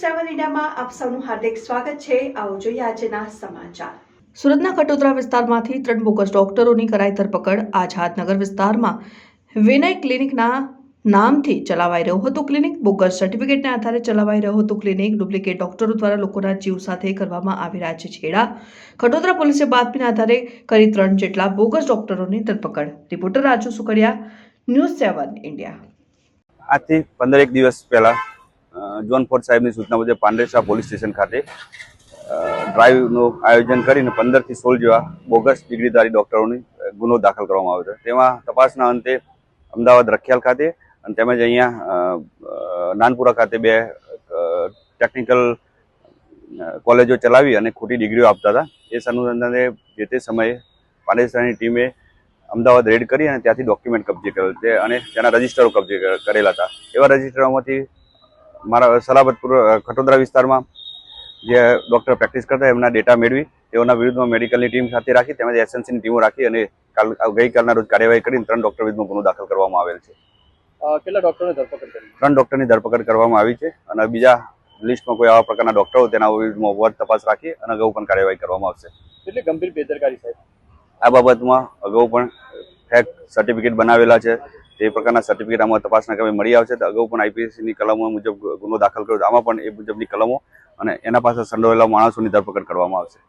સેવન ઇન્ડિયામાં આપ સૌનું હાર્દિક સ્વાગત છે. આવો જોઈએ આજના સમાચાર. સુરતના કટોદરા વિસ્તારમાંથી ત્રણ બોગસ ડોક્ટરોની કરાઈ ધરપકડ. આઝાદનગર વિસ્તારમાં વિનય ક્લિનિકના નામથી ચલાવાઈ રહ્યું હતું ક્લિનિક. બોગસ સર્ટિફિકેટના આધારે ચલાવાઈ રહ્યું હતું ક્લિનિક. ડુપ્લિકેટ ડોક્ટરો દ્વારા લોકોના જીવ સાથે કરવામાં આવી રહ્યા છે છેડા. ખટોદરા પોલીસે બાતમીના આધારે કરી ત્રણ જેટલા બોગસ ડોક્ટરોની ધરપકડ. Reporter Raju Sukadiya news seven India આજથી પંદર એક દિવસ પહેલા જોન ફોર્ડ સાહેબની સૂચના મુજબ પાંડેસરા પોલીસ સ્ટેશન ખાતે ડ્રાઈવનું આયોજન કરીને પંદરથી સોળ જેવા બોગસ ડિગ્રીધારી ડૉક્ટરોની ગુનો દાખલ કરવામાં આવ્યો હતો તેમાં તપાસના અંતે અમદાવાદ રખિયાલ ખાતે અને તેમજ અહીંયા નાનપુરા ખાતે બે ટેકનિકલ કોલેજો ચલાવી અને ખોટી ડિગ્રીઓ આપતા હતા. એ અનુસંધાને જે તે સમયે પાંડેસરાની ટીમે અમદાવાદ રેડ કરી અને ત્યાંથી ડોક્યુમેન્ટ કબજે કરેલ છે અને તેના રજિસ્ટરો કબજે કરેલા હતા. એવા રજિસ્ટરોમાંથી મારા સલાબતપુર ખટોદરા વિસ્તારમાં જે ડૉક્ટર પ્રેક્ટિસ કરતા એમના ડેટા મેળવી તેઓના વિરુદ્ધમાં મેડિકલની ટીમ સાથે રાખી તેમજ એસએનસીની ટીમો રાખી અને કાલ ગઈકાલના રોજ કાર્યવાહી કરીને ત્રણ ડૉક્ટર વિરુદ્ધમાં ગુનો દાખલ કરવામાં આવેલ છે. કેટલા ડૉક્ટરની ધરપકડ કરી? ત્રણ ડૉક્ટરની ધરપકડ કરવામાં આવી છે અને બીજા લિસ્ટમાં કોઈ આવા પ્રકારના ડૉક્ટરો તેના વિરુદ્ધમાં વર્ગ તપાસ રાખી અને અગાઉ પણ કાર્યવાહી કરવામાં આવશે. એટલે ગંભીર બેદરકારી સાહેબ? આ બાબતમાં અગાઉ પણ ફેક સર્ટિફિકેટ બનાવેલા છે. તે પ્રકારના સર્ટિફિકેટ આમાં તપાસના કામે મળી આવશે તો અગાઉ પણ આઈપીએસસીની કલમો મુજબ ગુનો દાખલ કર્યો આમાં પણ એ મુજબની કલમો અને એના પાસે સંડોવાયેલા માણસોની ધરપકડ કરવામાં આવશે.